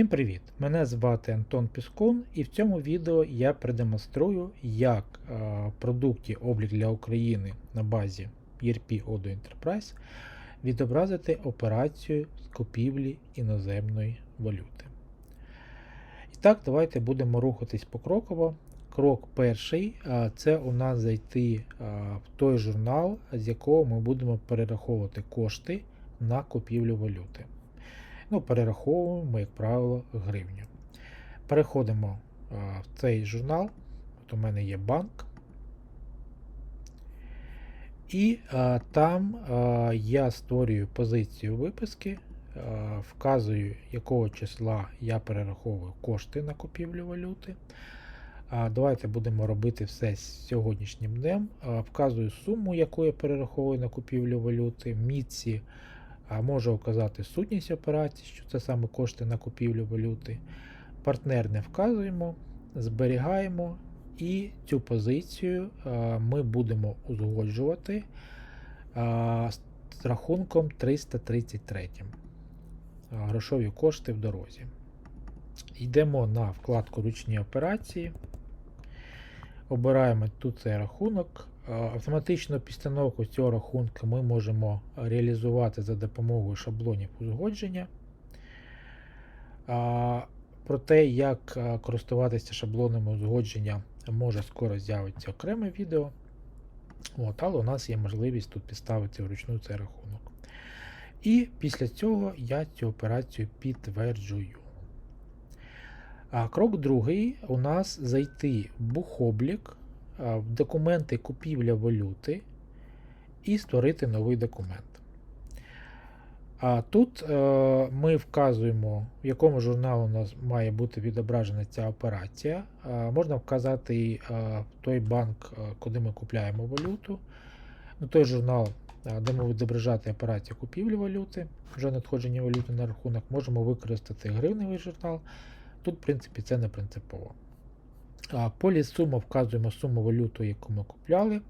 Всім привіт! Мене звати Антон Піскун, і в цьому відео я продемонструю, як е, в продукті облік для України на базі ERP Odo Enterprise відобразити операцію з купівлі іноземної валюти. І так, давайте будемо рухатись покроково. Крок перший е, це у нас зайти е, в той журнал, з якого ми будемо перераховувати кошти на купівлю валюти. Ну, перераховуємо, ми, як правило, гривню. Переходимо в цей журнал. От у мене є банк. І а, там а, я створюю позицію виписки, а, вказую, якого числа я перераховую кошти на купівлю валюти. А, Давайте будемо робити все з сьогоднішнім днем. А, Вказую суму, яку я перераховую на купівлю валюти, міці. А може указати сутність операції, що це саме кошти на купівлю валюти. Партнер не вказуємо, зберігаємо і цю позицію ми будемо узгоджувати з рахунком 333. Грошові кошти в дорозі. Йдемо на вкладку Ручні операції. Обираємо тут цей рахунок. Автоматичну підстановку цього рахунку ми можемо реалізувати за допомогою шаблонів узгодження. Про те, як користуватися шаблонами узгодження, може скоро з'явиться окреме відео. От, Але у нас є можливість тут підставити вручну цей рахунок. І після цього я цю операцію підтверджую. А Крок другий у нас зайти в бухоблік в документи купівля валюти і створити новий документ. А тут е, ми вказуємо, в якому журналу у нас має бути відображена ця операція. Е, можна вказати е, той банк, е, куди ми купляємо валюту. Ну, той журнал, е, де ми відображати операцію купівлі валюти, вже надходження валюти на рахунок, можемо використати гривневий журнал. Тут, в принципі, це не принципово. Полі сума вказуємо суму валюти, яку ми купляли.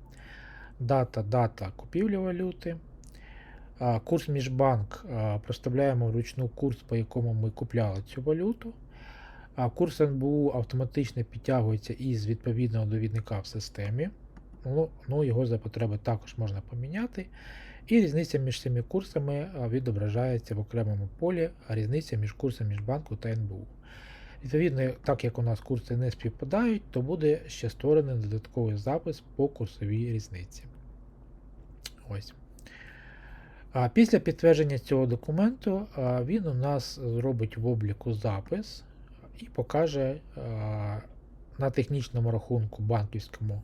Дата, дата купівлі валюти. Курс міжбанк проставляємо вручну курс, по якому ми купляли цю валюту. Курс НБУ автоматично підтягується із відповідного довідника в системі. Ну, ну, Його за потреби також можна поміняти. І різниця між цими курсами відображається в окремому полі, а різниця між курсом міжбанку та НБУ. Відповідно, так як у нас курси не співпадають, то буде ще створений додатковий запис по курсовій різниці. Ось. Після підтвердження цього документу він у нас зробить в обліку запис і покаже на технічному рахунку банківському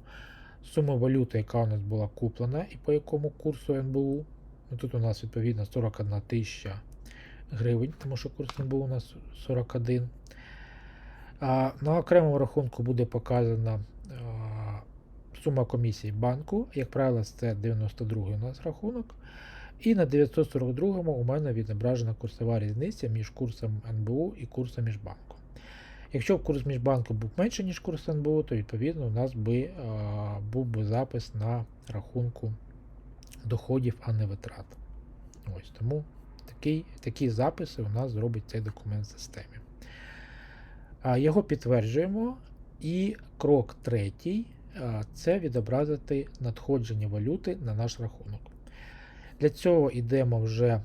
суму валюти, яка у нас була куплена, і по якому курсу НБУ. Ну, Тут у нас відповідно 41 тисяча гривень, тому що курс НБУ у нас 41. На окремому рахунку буде показана сума комісії банку, як правило, це 92 у нас рахунок. І на 942 у мене відображена курсова різниця між курсом НБУ і курсом міжбанку. Якщо курс міжбанку був менше, ніж курс НБУ, то відповідно у нас би, а, був би запис на рахунку доходів, а не витрат. Ось Тому такий, такі записи у нас зробить цей документ в системі. Його підтверджуємо. І крок третій це відобразити надходження валюти на наш рахунок. Для цього йдемо вже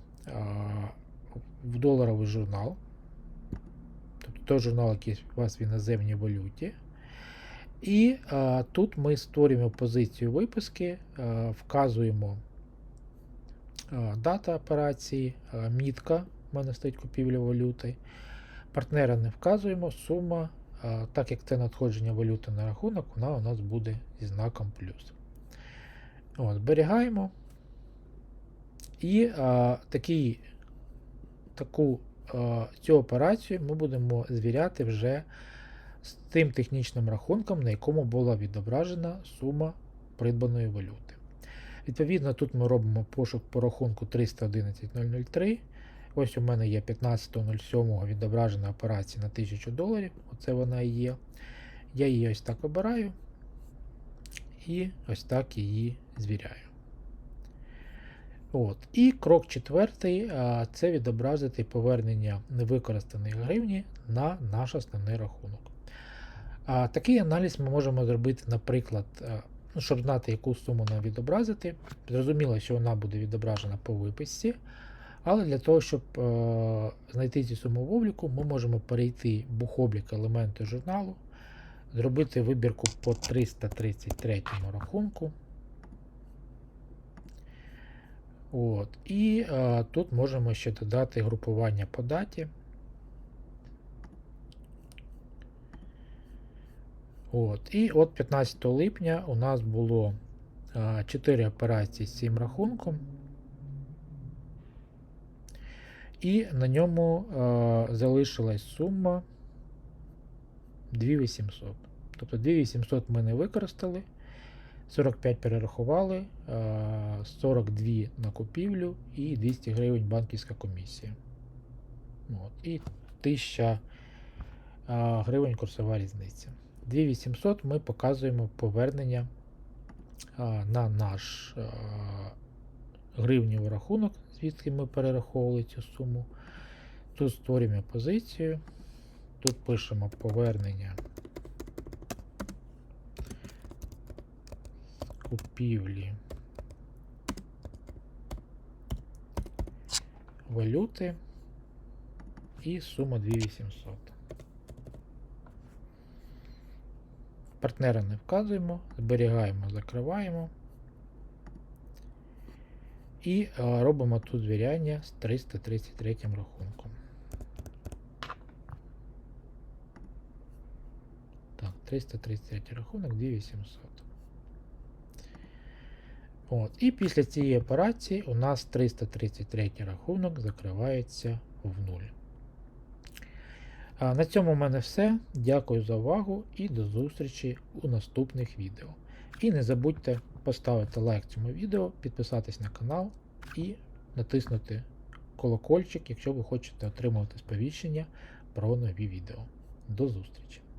в доларовий журнал. Тобто той журнал, який у вас в іноземній валюті. І тут ми створюємо позицію виписки, вказуємо а, дата операції, мітка, в мене стоїть купівля валюти. Партнера не вказуємо, сума, так як це надходження валюти на рахунок, вона у нас буде зі знаком плюс. От, Зберігаємо. І а, такий, таку а, цю операцію ми будемо звіряти вже з тим технічним рахунком, на якому була відображена сума придбаної валюти. Відповідно, тут ми робимо пошук по рахунку 311.003. Ось у мене є 15.07 відображена операція на 1000 доларів. Оце вона і є. Я її ось так обираю і ось так її звіряю. От. І крок четвертий це відобразити повернення невикористаної гривні на наш основний рахунок. Такий аналіз ми можемо зробити, наприклад, ну, щоб знати, яку суму нам відобразити. Зрозуміло, що вона буде відображена по виписці. Але для того, щоб е, знайти цю суму в обліку, ми можемо перейти в бухоблік елементи журналу, зробити вибірку по 333 рахунку. От. І е, тут можемо ще додати групування по даті. От. І от 15 липня у нас було е, 4 операції з цим рахунком. І на ньому е, залишилась сума 2800. Тобто 2800 ми не використали, 45 перерахували, е, 42 на купівлю і 200 гривень банківська комісія. От, і 1000 е, гривень курсова різниця. 2800 ми показуємо повернення е, на наш е, гривневий рахунок, звідки ми перераховували цю суму. Тут створюємо позицію, тут пишемо повернення купівлі валюти і сума 2800. Партнера не вказуємо, зберігаємо, закриваємо. І е, робимо тут звіряння з 333 рахунком. Так, 333 рахунок 2800. От. І після цієї операції у нас 333 рахунок закривається в нуль. На цьому в мене все. Дякую за увагу і до зустрічі у наступних відео. І не забудьте поставити лайк цьому відео, підписатись на канал і натиснути колокольчик, якщо ви хочете отримувати сповіщення про нові відео. До зустрічі!